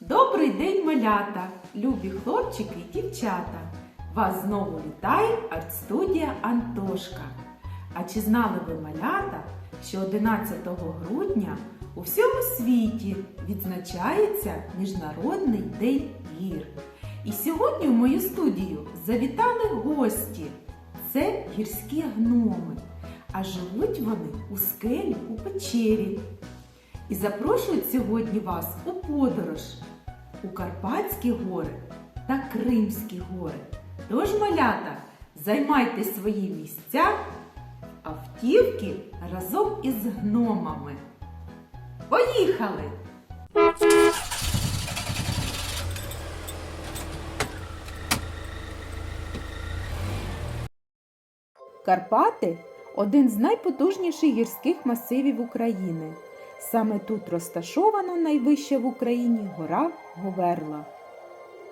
Добрий день, малята, любі хлопчики і дівчата. Вас знову вітає артстудія Антошка. А чи знали ви малята, що 11 грудня у всьому світі відзначається Міжнародний день гір? І сьогодні в мою студію завітали гості. Це гірські гноми. А живуть вони у скелі у печері. І запрошують сьогодні вас у подорож у Карпатські гори та Кримські гори. Тож, малята, займайте свої місця автівки разом із гномами. Поїхали! Карпати один з найпотужніших гірських масивів України. Саме тут розташована найвища в Україні гора Говерла.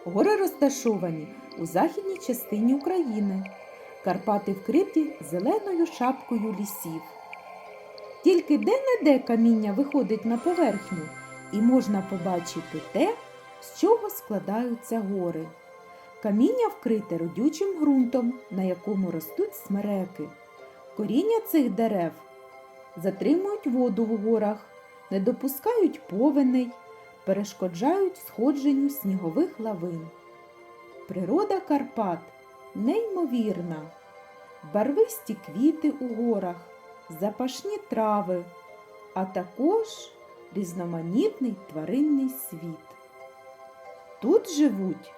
Гори розташовані у західній частині України. Карпати вкриті зеленою шапкою лісів. Тільки де-не-де каміння виходить на поверхню, і можна побачити те, з чого складаються гори. Каміння вкрите родючим ґрунтом, на якому ростуть смереки. Коріння цих дерев затримують воду в горах, не допускають повеней, перешкоджають сходженню снігових лавин. Природа Карпат неймовірна, барвисті квіти у горах, запашні трави, а також різноманітний тваринний світ. Тут живуть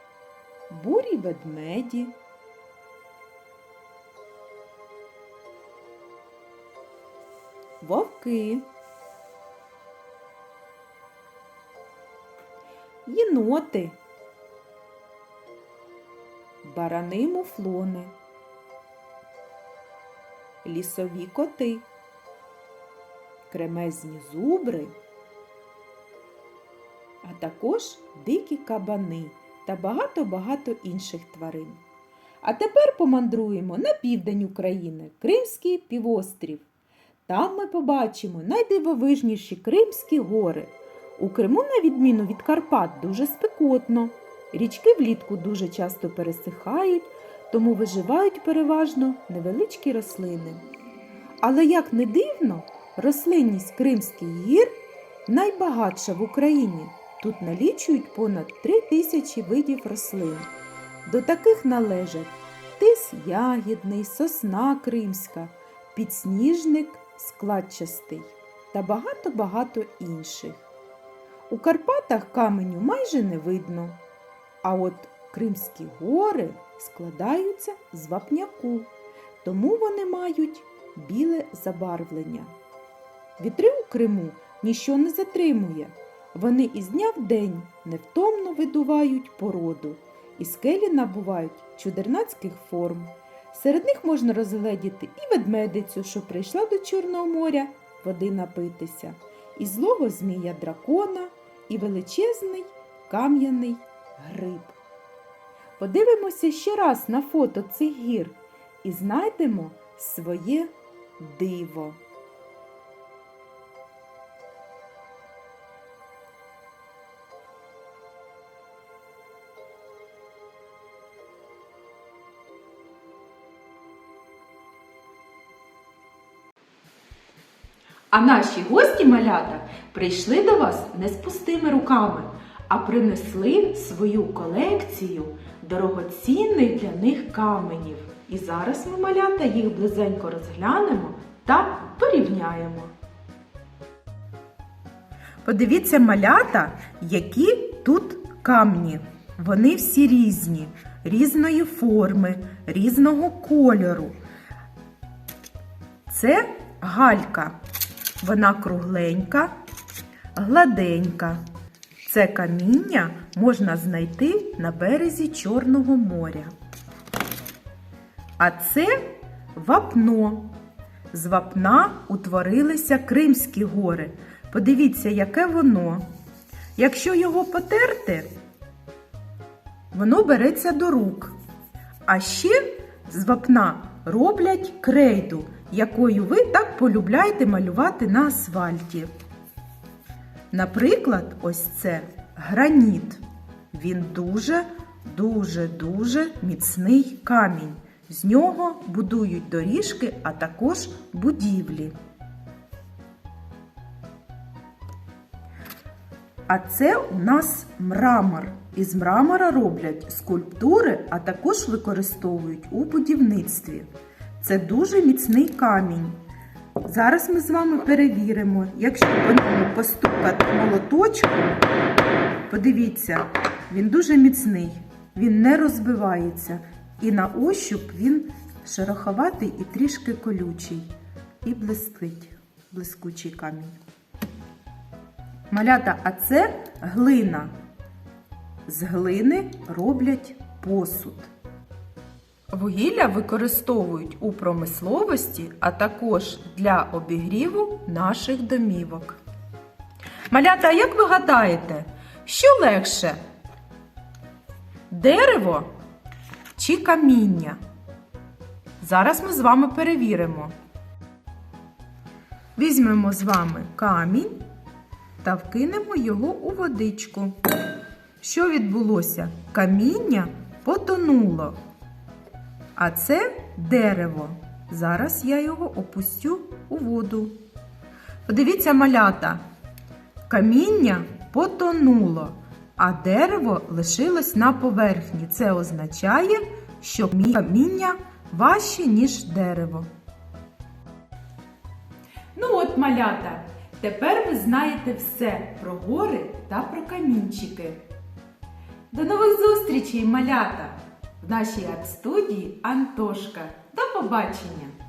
бурі ведмеді, вовки, єноти, барани муфлони, лісові коти, кремезні зубри, а також дикі кабани та багато-багато інших тварин. А тепер помандруємо на південь України, Кримський півострів. Там ми побачимо найдивовижніші Кримські гори. У Криму, на відміну від Карпат, дуже спекотно. Річки влітку дуже часто пересихають, тому виживають переважно невеличкі рослини. Але як не дивно, рослинність Кримських гір найбагатша в Україні. Тут налічують понад три тисячі видів рослин. До таких належать тис ягідний, сосна кримська, підсніжник складчастий та багато-багато інших. У Карпатах каменю майже не видно, а от Кримські гори складаються з вапняку, тому вони мають біле забарвлення. Вітри у Криму ніщо не затримує. Вони із дня в день невтомно видувають породу, і скелі набувають чудернацьких форм. Серед них можна розгледіти і ведмедицю, що прийшла до Чорного моря води напитися, і злого змія дракона, і величезний кам'яний гриб. Подивимося ще раз на фото цих гір і знайдемо своє диво. А наші гості малята прийшли до вас не з пустими руками, а принесли свою колекцію дорогоцінних для них каменів. І зараз ми малята їх близенько розглянемо та порівняємо. Подивіться малята, які тут камні. Вони всі різні, різної форми, різного кольору. Це галька. Вона кругленька, гладенька. Це каміння можна знайти на березі Чорного моря. А це вапно. З вапна утворилися Кримські гори. Подивіться, яке воно. Якщо його потерти, воно береться до рук. А ще з вапна роблять крейду, якою ви так полюбляєте малювати на асфальті. Наприклад, ось це граніт. Він дуже, дуже, дуже міцний камінь. З нього будують доріжки, а також будівлі. А це у нас мрамор. Із мрамора роблять скульптури, а також використовують у будівництві. Це дуже міцний камінь. Зараз ми з вами перевіримо, якщо по ньому постукати молоточком, подивіться, він дуже міцний, він не розбивається. І на ощуп він шероховатий і трішки колючий. І блистить, блискучий камінь. Малята, а це глина. З глини роблять посуд. Вугілля використовують у промисловості, а також для обігріву наших домівок. Малята, а як ви гадаєте, що легше? Дерево чи каміння? Зараз ми з вами перевіримо. Візьмемо з вами камінь та вкинемо його у водичку. Що відбулося? Каміння потонуло. А це дерево. Зараз я його опустю у воду. Подивіться, малята, каміння потонуло, а дерево лишилось на поверхні. Це означає, що каміння важче, ніж дерево. Ну от, малята, тепер ви знаєте все про гори та про камінчики. До нових зустрічей, малята! В нашій арт-студії Антошка. До побачення!